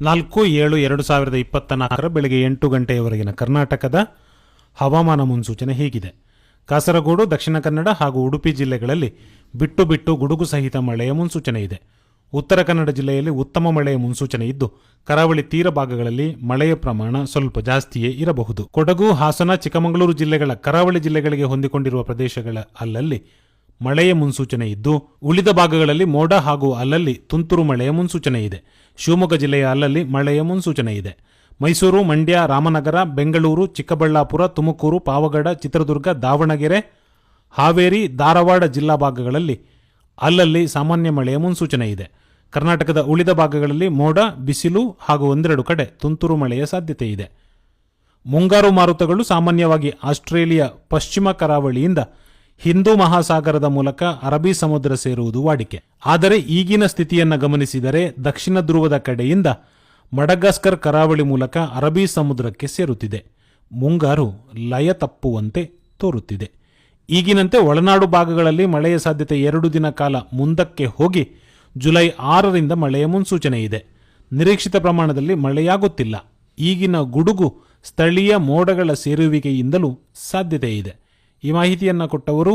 ನಾಲ್ಕು ಏಳು ಎರಡು ಸಾವಿರದ ಇಪ್ಪತ್ತ ನಾಲ್ಕರ ಬೆಳಗ್ಗೆ ಎಂಟು ಗಂಟೆಯವರೆಗಿನ ಕರ್ನಾಟಕದ ಹವಾಮಾನ ಮುನ್ಸೂಚನೆ ಹೀಗಿದೆ. ಕಾಸರಗೋಡು, ದಕ್ಷಿಣ ಕನ್ನಡ ಹಾಗೂ ಉಡುಪಿ ಜಿಲ್ಲೆಗಳಲ್ಲಿ ಬಿಟ್ಟು ಬಿಟ್ಟು ಗುಡುಗು ಸಹಿತ ಮಳೆಯ ಮುನ್ಸೂಚನೆ ಇದೆ. ಉತ್ತರ ಕನ್ನಡ ಜಿಲ್ಲೆಯಲ್ಲಿ ಉತ್ತಮ ಮಳೆಯ ಮುನ್ಸೂಚನೆ ಇದ್ದು, ಕರಾವಳಿ ತೀರ ಭಾಗಗಳಲ್ಲಿ ಮಳೆಯ ಪ್ರಮಾಣ ಸ್ವಲ್ಪ ಜಾಸ್ತಿಯೇ ಇರಬಹುದು. ಕೊಡಗು, ಹಾಸನ, ಚಿಕ್ಕಮಗಳೂರು ಜಿಲ್ಲೆಗಳ ಕರಾವಳಿ ಜಿಲ್ಲೆಗಳಿಗೆ ಹೊಂದಿಕೊಂಡಿರುವ ಪ್ರದೇಶಗಳ ಅಲ್ಲಲ್ಲಿ ಮಳೆಯ ಮುನ್ಸೂಚನೆ ಇದ್ದು, ಉಳಿದ ಭಾಗಗಳಲ್ಲಿ ಮೋಡ ಹಾಗೂ ಅಲ್ಲಲ್ಲಿ ತುಂತುರು ಮಳೆಯ ಮುನ್ಸೂಚನೆ ಇದೆ. ಶಿವಮೊಗ್ಗ ಜಿಲ್ಲೆಯ ಅಲ್ಲಲ್ಲಿ ಮಳೆಯ ಮುನ್ಸೂಚನೆ ಇದೆ. ಮೈಸೂರು, ಮಂಡ್ಯ, ರಾಮನಗರ, ಬೆಂಗಳೂರು, ಚಿಕ್ಕಬಳ್ಳಾಪುರ, ತುಮಕೂರು, ಪಾವಗಡ, ಚಿತ್ರದುರ್ಗ, ದಾವಣಗೆರೆ, ಹಾವೇರಿ, ಧಾರವಾಡ ಜಿಲ್ಲಾ ಭಾಗಗಳಲ್ಲಿ ಅಲ್ಲಲ್ಲಿ ಸಾಮಾನ್ಯ ಮಳೆಯ ಮುನ್ಸೂಚನೆ ಇದೆ. ಕರ್ನಾಟಕದ ಉಳಿದ ಭಾಗಗಳಲ್ಲಿ ಮೋಡ, ಬಿಸಿಲು ಹಾಗೂ ಒಂದೆರಡು ಕಡೆ ತುಂತುರು ಮಳೆಯ ಸಾಧ್ಯತೆ ಇದೆ. ಮುಂಗಾರು ಮಾರುತಗಳು ಸಾಮಾನ್ಯವಾಗಿ ಆಸ್ಟ್ರೇಲಿಯಾ ಪಶ್ಚಿಮ ಕರಾವಳಿಯಿಂದ ಹಿಂದೂ ಮಹಾಸಾಗರದ ಮೂಲಕ ಅರಬ್ಬಿ ಸಮುದ್ರ ಸೇರುವುದು ವಾಡಿಕೆ. ಆದರೆ ಈಗಿನ ಸ್ಥಿತಿಯನ್ನು ಗಮನಿಸಿದರೆ ದಕ್ಷಿಣ ಧ್ರುವದ ಕಡೆಯಿಂದ ಮಡಗಾಸ್ಕರ್ ಕರಾವಳಿ ಮೂಲಕ ಅರಬ್ಬಿ ಸಮುದ್ರಕ್ಕೆ ಸೇರುತ್ತಿದೆ. ಮುಂಗಾರು ಲಯ ತಪ್ಪುವಂತೆ ತೋರುತ್ತಿದೆ. ಈಗಿನಂತೆ ಒಳನಾಡು ಭಾಗಗಳಲ್ಲಿ ಮಳೆಯ ಸಾಧ್ಯತೆ ಎರಡು ದಿನ ಕಾಲ ಮುಂದಕ್ಕೆ ಹೋಗಿ ಜುಲೈ ಆರರಿಂದ ಮಳೆಯ ಮುನ್ಸೂಚನೆ ಇದೆ. ನಿರೀಕ್ಷಿತ ಪ್ರಮಾಣದಲ್ಲಿ ಮಳೆಯಾಗುತ್ತಿಲ್ಲ. ಈಗಿನ ಗುಡುಗು ಸ್ಥಳೀಯ ಮೋಡಗಳ ಸೇರುವಿಕೆಯಿಂದಲೂ ಸಾಧ್ಯತೆ ಇದೆ. ಈ ಮಾಹಿತಿಯನ್ನು ಕೊಟ್ಟವರು